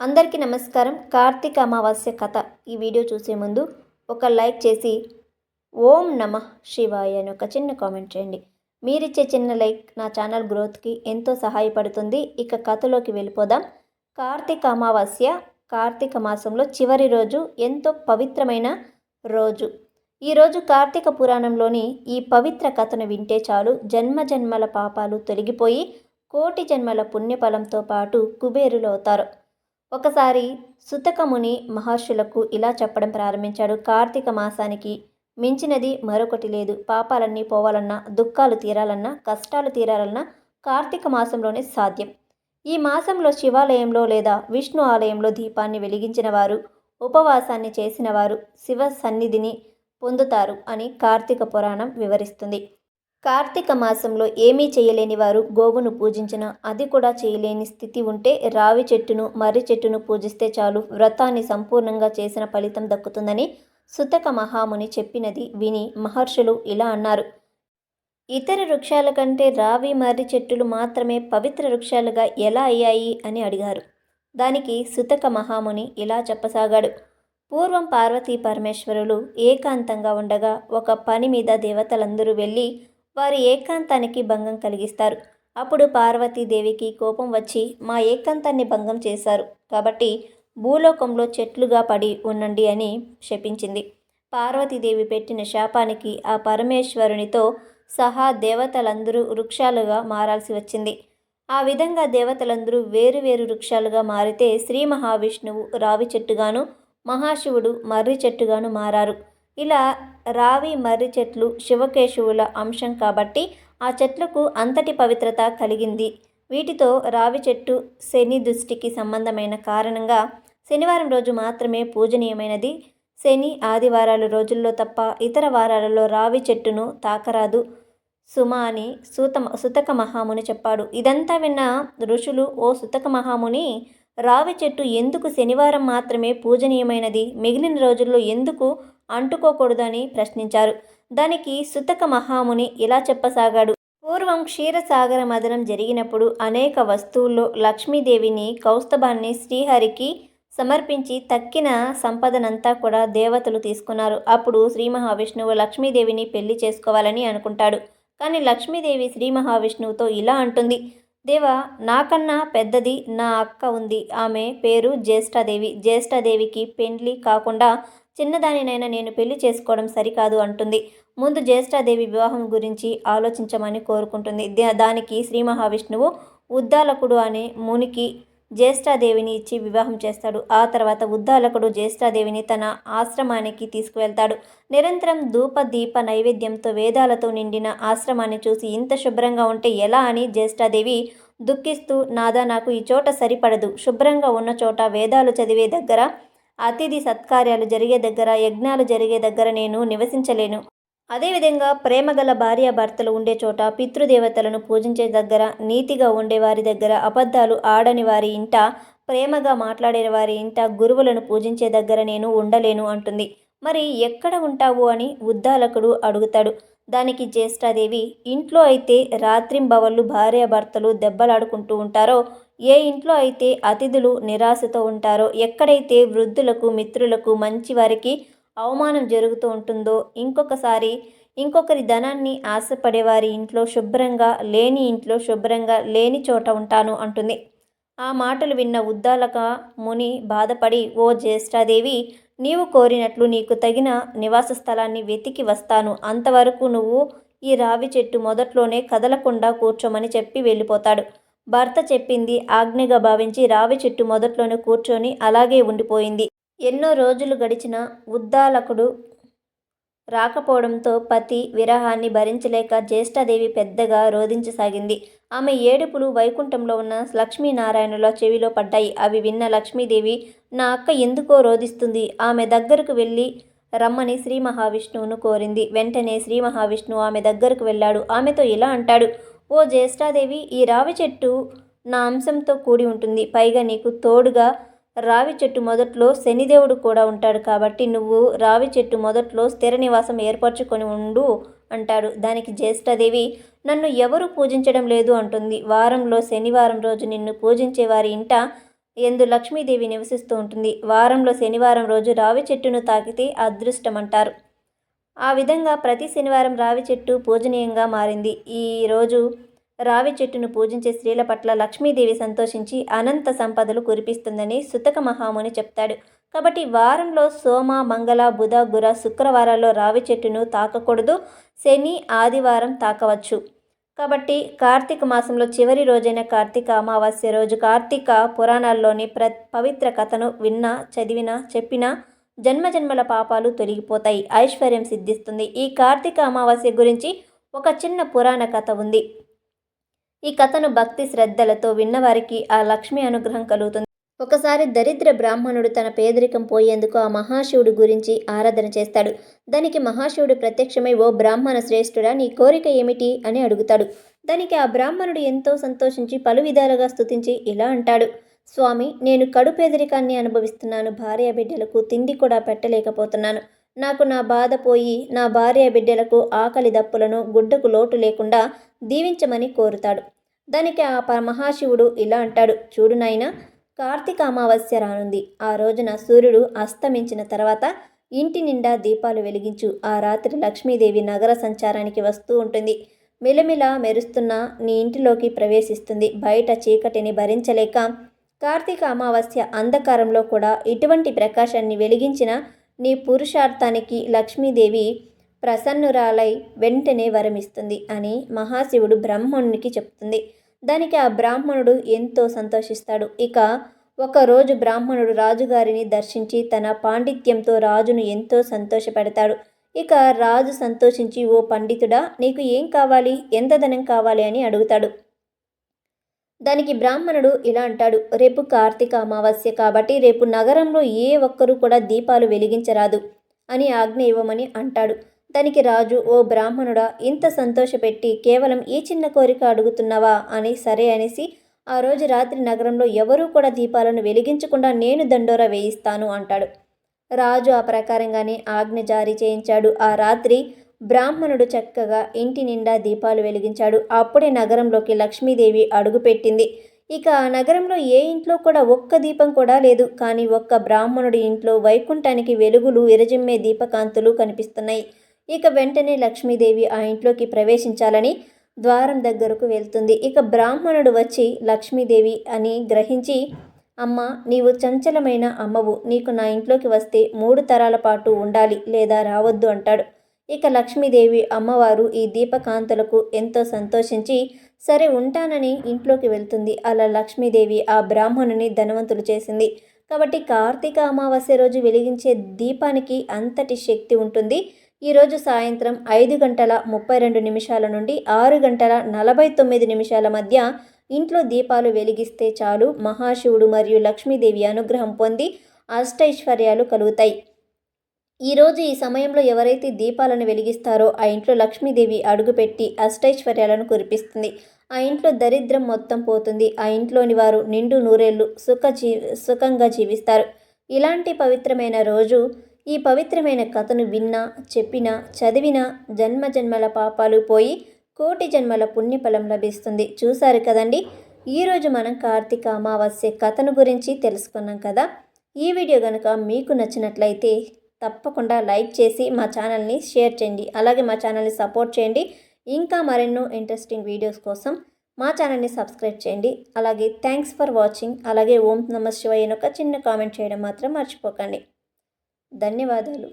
అందరికీ నమస్కారం. కార్తీక అమావాస్య కథ. ఈ వీడియో చూసే ముందు ఒక లైక్ చేసి ఓం నమ శివాయ అని ఒక చిన్న కామెంట్ చేయండి. మీరిచ్చే చిన్న లైక్ నా ఛానల్ గ్రోత్కి ఎంతో సహాయపడుతుంది. ఇక కథలోకి వెళ్ళిపోదాం. కార్తీక అమావాస్య కార్తీక మాసంలో చివరి రోజు ఎంతో పవిత్రమైన రోజు. ఈరోజు కార్తీక పురాణంలోని ఈ పవిత్ర కథను వింటే చాలు. జన్మ జన్మల పాపాలు తొలగిపోయి కోటి జన్మల పుణ్యఫలంతో పాటు కుబేరులు అవుతారు. ఒకసారి సుతకముని మహర్షులకు ఇలా చెప్పడం ప్రారంభించాడు. కార్తీక మాసానికి మించినది మరొకటి లేదు. పాపాలన్నీ పోవాలన్నా దుఃఖాలు తీరాలన్నా కష్టాలు తీరాలన్నా కార్తీక మాసంలోనే సాధ్యం. ఈ మాసంలో శివాలయంలో లేదా విష్ణు ఆలయంలో దీపాన్ని వెలిగించిన వారు ఉపవాసాన్ని చేసిన వారు శివ సన్నిధిని పొందుతారు అని కార్తీక పురాణం వివరిస్తుంది. కార్తీక మాసంలో ఏమీ చేయలేని వారు గోవును పూజించిన అది కూడా చేయలేని స్థితి ఉంటే రావి చెట్టును మర్రి చెట్టును పూజిస్తే చాలు వ్రతాన్ని సంపూర్ణంగా చేసిన ఫలితం దక్కుతుందని సుతక మహాముని చెప్పినది విని మహర్షులు ఇలా అన్నారు. ఇతర వృక్షాల కంటే రావి మర్రి చెట్టులు మాత్రమే పవిత్ర వృక్షాలుగా ఎలా అయ్యాయి అని అడిగారు. దానికి సుతక మహాముని ఇలా చెప్పసాగాడు. పూర్వం పార్వతీ పరమేశ్వరులు ఏకాంతంగా ఉండగా ఒక పని మీద దేవతలందరూ వెళ్ళి వారి ఏకాంతానికి భంగం కలిగిస్తారు. అప్పుడు పార్వతీదేవికి కోపం వచ్చి మా ఏకాంతాన్ని భంగం చేశారు. కాబట్టి భూలోకంలో చెట్లుగా పడి ఉండండి అని శపించింది. పార్వతీదేవి పెట్టిన శాపానికి ఆ పరమేశ్వరునితో సహా దేవతలందరూ వృక్షాలుగా మారాల్సి వచ్చింది. ఆ విధంగా దేవతలందరూ వేరు వేరు వృక్షాలుగా మారితే శ్రీ మహావిష్ణువు రావి చెట్టుగాను మహాశివుడు మర్రి చెట్టుగాను మారారు. ఇలా రావి మర్రి చెట్లు శివకేశవుల అంశం కాబట్టి ఆ చెట్లకు అంతటి పవిత్రత కలిగింది. వీటితో రావి చెట్టు శని దృష్టికి సంబంధమైన కారణంగా శనివారం రోజు మాత్రమే పూజనీయమైనది. శని ఆదివారాలు రోజుల్లో తప్ప ఇతర వారాలలో రావి చెట్టును తాకరాదు. సుమ అని సూత సుతక మహాముని చెప్పాడు. ఇదంతా విన్న ఋషులు ఓ సుతక మహాముని రావి చెట్టు ఎందుకు శనివారం మాత్రమే పూజనీయమైనది? మిగిలిన రోజుల్లో ఎందుకు అంటుకోకూడదని ప్రశ్నించారు. దానికి సుతక మహాముని ఇలా చెప్పసాగాడు. పూర్వం క్షీరసాగర మదనం జరిగినప్పుడు అనేక వస్తువుల్లో లక్ష్మీదేవిని కౌస్తభాన్ని శ్రీహరికి సమర్పించి తక్కిన సంపదనంతా కూడా దేవతలు తీసుకున్నారు. అప్పుడు శ్రీ మహావిష్ణువు లక్ష్మీదేవిని పెళ్ళి చేసుకోవాలని అనుకుంటాడు. కానీ లక్ష్మీదేవి శ్రీ మహావిష్ణువుతో ఇలా అంటుంది. దేవ నాకన్నా పెద్దది నా అక్క ఉంది. ఆమె పేరు జ్యేష్ఠాదేవి. జ్యేష్ఠాదేవికి పెండ్లి కాకుండా చిన్నదానినైనా నేను పెళ్ళి చేసుకోవడం సరికాదు అంటుంది. ముందు జ్యేష్ఠాదేవి వివాహం గురించి ఆలోచించమని కోరుకుంటుంది. దానికి శ్రీ మహావిష్ణువు ఉద్దాలకుడు అనే మునికి జ్యేష్ఠాదేవిని ఇచ్చి వివాహం చేస్తాడు. ఆ తర్వాత ఉద్దాలకుడు జ్యేష్ఠాదేవిని తన ఆశ్రమానికి తీసుకువెళ్తాడు. నిరంతరం ధూప దీప నైవేద్యంతో వేదాలతో నిండిన ఆశ్రమాన్ని చూసి ఇంత శుభ్రంగా ఉంటే ఎలా అని జ్యేష్ఠాదేవి దుఃఖిస్తూ నాదా నాకు ఈ చోట సరిపడదు. శుభ్రంగా ఉన్న చోట వేదాలు చదివే దగ్గర అతిథి సత్కార్యాలు జరిగే దగ్గర యజ్ఞాలు జరిగే దగ్గర నేను నివసించలేను. అదేవిధంగా ప్రేమగల భార్యాభర్తలు ఉండే చోట పితృదేవతలను పూజించే దగ్గర నీతిగా ఉండే వారి దగ్గర అబద్ధాలు ఆడని వారి ఇంట ప్రేమగా మాట్లాడే వారి ఇంట గురువులను పూజించే దగ్గర నేను ఉండలేను అంటుంది. మరి ఎక్కడ ఉంటావు అని ఉద్దాలకుడు అడుగుతాడు. దానికి జ్యేష్ఠాదేవి ఇంట్లో అయితే రాత్రింబవళ్ళు భార్యాభర్తలు దెబ్బలాడుకుంటూ ఉంటారో? ఏ ఇంట్లో అయితే అతిథులు నిరాశతో ఉంటారో? ఎక్కడైతే వృద్ధులకు మిత్రులకు మంచి వారికి అవమానం జరుగుతూ ఉంటుందో? ఇంకొకసారి ఇంకొకరి ధనాన్ని ఆశపడేవారి ఇంట్లో శుభ్రంగా లేని ఇంట్లో శుభ్రంగా లేని చోట ఉంటాను అంటుంది. ఆ మాటలు విన్న ఉద్దాలక ముని బాధపడి ఓ జ్యేష్ఠాదేవి నీవు కోరినట్లు నీకు తగిన నివాస స్థలాన్ని వెతికి వస్తాను. అంతవరకు నువ్వు ఈ రావి చెట్టు మొదట్లోనే కదలకుండా కూర్చోమని చెప్పి వెళ్ళిపోతాడు. భర్త చెప్పింది ఆజ్ఞగా భావించి రావి చెట్టు మొదట్లోనే కూర్చొని అలాగే ఉండిపోయింది. ఎన్నో రోజులు గడిచిన ఉద్దాలకుడు రాకపోవడంతో పతి విరహాన్ని భరించలేక జ్యేష్ఠాదేవి పెద్దగా రోధించసాగింది. ఆమె ఏడుపులు వైకుంఠంలో ఉన్న లక్ష్మీనారాయణుల చెవిలో పడ్డాయి. అవి విన్న లక్ష్మీదేవి నా అక్క ఎందుకో రోధిస్తుంది? ఆమె దగ్గరకు వెళ్ళి రమ్మని శ్రీ మహావిష్ణువును కోరింది. వెంటనే శ్రీ మహావిష్ణువు ఆమె దగ్గరకు వెళ్ళాడు. ఆమెతో ఇలా అంటాడు ఓ జ్యేష్ఠాదేవి ఈ రావి చెట్టు నా అంశంతో కూడి ఉంటుంది. పైగా నీకు తోడుగా రావి చెట్టు మొదట్లో శనిదేవుడు కూడా ఉంటాడు కాబట్టి నువ్వు రావి చెట్టు మొదట్లో స్థిర నివాసం ఏర్పరచుకొని ఉండు అంటాడు. దానికి జ్యేష్ఠదేవి నన్ను ఎవరు పూజించడం లేదు అంటుంది. వారంలో శనివారం రోజు నిన్ను పూజించే వారి ఇంట ఎందు లక్ష్మీదేవి నివసిస్తూ ఉంటుంది. వారంలో శనివారం రోజు రావి చెట్టును తాకితే అదృష్టం అంటారు ఆ విధంగా ప్రతి శనివారం రావి చెట్టు పూజనీయంగా మారింది. ఈ రోజు రావి చెట్టును పూజించే స్త్రీల పట్ల లక్ష్మీదేవి సంతోషించి అనంత సంపదలు కురిపిస్తుందని సుతక మహాముని చెప్తాడు. కాబట్టి వారంలో సోమ మంగళ బుధ గుర శుక్రవారాల్లో రావి చెట్టును తాకకూడదు. శని ఆదివారం తాకవచ్చు. కాబట్టి కార్తీక మాసంలో చివరి రోజైన కార్తీక అమావాస్య రోజు కార్తీక పురాణాల్లోని ప్ర పవిత్ర కథను విన్నా చదివినా చెప్పినా జన్మజన్మల పాపాలు తొలగిపోతాయి. ఐశ్వర్యం సిద్ధిస్తుంది. ఈ కార్తీక అమావాస్య గురించి ఒక చిన్న పురాణ కథ ఉంది. ఈ కథను భక్తి శ్రద్ధలతో విన్నవారికి ఆ లక్ష్మి అనుగ్రహం కలుగుతుంది. ఒకసారి దరిద్ర బ్రాహ్మణుడు తన పేదరికం పోయేందుకు ఆ మహాశివుడి గురించి ఆరాధన చేస్తాడు. దానికి మహాశివుడు ప్రత్యక్షమై ఓ బ్రాహ్మణ శ్రేష్ఠుడా నీ కోరిక ఏమిటి? అని అడుగుతాడు. దానికి ఆ బ్రాహ్మణుడు ఎంతో సంతోషించి పలు విధాలుగా స్తుతించి ఇలా అంటాడు. స్వామి నేను కడు పేదరికాన్ని అనుభవిస్తున్నాను. భార్య బిడ్డలకు తిండి కూడా పెట్టలేకపోతున్నాను. నాకు నా బాధ పోయి నా భార్య బిడ్డలకు ఆకలి దప్పులను గుడ్డకు లోటు లేకుండా దీవించమని కోరుతాడు. దానికి ఆ పరమహాశివుడు మహాశివుడు ఇలా అంటాడు. చూడు నాయన కార్తీక అమావాస్య రానుంది. ఆ రోజున సూర్యుడు అస్తమించిన తర్వాత ఇంటి నిండా దీపాలు వెలిగించు. ఆ రాత్రి లక్ష్మీదేవి నగర సంచారానికి వస్తూ ఉంటుంది. మిలమిల మెరుస్తున్న నీ ఇంటిలోకి ప్రవేశిస్తుంది. బయట చీకటిని భరించలేక కార్తీక అమావాస్య అంధకారంలో కూడా ఇటువంటి ప్రకాశాన్ని వెలిగించిన నీ పురుషార్థానికి లక్ష్మీదేవి ప్రసన్నురాలై వెంటనే వరమిస్తుంది అని మహాశివుడు బ్రాహ్మణునికి చెప్తుంది. దానికి ఆ బ్రాహ్మణుడు ఎంతో సంతోషిస్తాడు. ఇక ఒకరోజు బ్రాహ్మణుడు రాజుగారిని దర్శించి తన పాండిత్యంతో రాజును ఎంతో సంతోషపెడతాడు. ఇక రాజు సంతోషించి ఓ పండితుడా నీకు ఏం కావాలి? ఎంత ధనం కావాలి? అని అడుగుతాడు. దానికి బ్రాహ్మణుడు ఇలా అంటాడు రేపు కార్తీక అమావాస్య కాబట్టి రేపు నగరంలో ఏ ఒక్కరూ కూడా దీపాలు వెలిగించరాదు అని ఆజ్ఞ ఇవ్వమని అంటాడు. తనికి రాజు ఓ బ్రాహ్మణుడా ఇంత సంతోషపెట్టి కేవలం ఈ చిన్న కోరిక అడుగుతున్నావా? అని సరే అనేసి ఆ రోజు రాత్రి నగరంలో ఎవరూ కూడా దీపాలను వెలిగించకుండా నేను దండోరా వేయిస్తాను అంటాడు. రాజు ఆ ప్రకారంగానే ఆజ్ఞ జారీ చేయించాడు. ఆ రాత్రి బ్రాహ్మణుడు చక్కగా ఇంటి నిండా దీపాలు వెలిగించాడు. అప్పుడే నగరంలోకి లక్ష్మీదేవి అడుగుపెట్టింది. ఇక ఆ నగరంలో ఏ ఇంట్లో కూడా ఒక్క దీపం కూడా లేదు. కానీ ఒక్క బ్రాహ్మణుడి ఇంట్లో వైకుంఠానికి వెలుగులు విరజిమ్మే దీపకాంతులు కనిపిస్తున్నాయి. ఇక వెంటనే లక్ష్మీదేవి ఆ ఇంట్లోకి ప్రవేశించాలని ద్వారం దగ్గరకు వెళ్తుంది. ఇక బ్రాహ్మణుడు వచ్చి లక్ష్మీదేవి అని గ్రహించి అమ్మ నీవు చంచలమైన అమ్మవు. నీకు నా ఇంట్లోకి వస్తే మూడు తరాల పాటు ఉండాలి లేదా రావద్దు అంటాడు. ఇక లక్ష్మీదేవి అమ్మవారు ఈ దీపకాంతులకు ఎంతో సంతోషించి సరే ఉంటానని ఇంట్లోకి వెళ్తుంది అలా లక్ష్మీదేవి ఆ బ్రాహ్మణుని ధనవంతులు చేసింది. కాబట్టి కార్తీక అమావాస్య రోజు వెలిగించే దీపానికి అంతటి శక్తి ఉంటుంది. ఈరోజు సాయంత్రం ఐదు గంటల ముప్పై రెండు నిమిషాల నుండి ఆరు గంటల నలభై తొమ్మిది నిమిషాల మధ్య ఇంట్లో దీపాలు వెలిగిస్తే చాలు మహాశివుడు మరియు లక్ష్మీదేవి అనుగ్రహం పొంది అష్టైశ్వర్యాలు కలుగుతాయి. ఈరోజు ఈ సమయంలో ఎవరైతే దీపాలను వెలిగిస్తారో ఆ ఇంట్లో లక్ష్మీదేవి అడుగుపెట్టి అష్టైశ్వర్యాలను కురిపిస్తుంది. ఆ ఇంట్లో దరిద్రం మొత్తం పోతుంది. ఆ ఇంట్లోని వారు నిండు నూరేళ్ళు సుఖ జీ సుఖంగా జీవిస్తారు. ఇలాంటి పవిత్రమైన రోజు ఈ పవిత్రమైన కథను విన్నా చెప్పినా చదివినా జన్మ జన్మల పాపాలు పోయి కోటి జన్మల పుణ్యఫలం లభిస్తుంది. చూశారు కదండి? ఈరోజు మనం కార్తీక అమావాస్య కథను గురించి తెలుసుకున్నాం కదా? ఈ వీడియో కనుక మీకు నచ్చినట్లయితే తప్పకుండా లైక్ చేసి మా ఛానల్ని షేర్ చేయండి. అలాగే మా ఛానల్ని సపోర్ట్ చేయండి. ఇంకా మరెన్నో ఇంట్రెస్టింగ్ వీడియోస్ కోసం మా ఛానల్ని సబ్స్క్రైబ్ చేయండి. అలాగే థ్యాంక్స్ ఫర్ వాచింగ్. అలాగే ఓం నమ శివయ్యను ఒక చిన్న కామెంట్ చేయడం మాత్రం మర్చిపోకండి. ధన్యవాదాలు.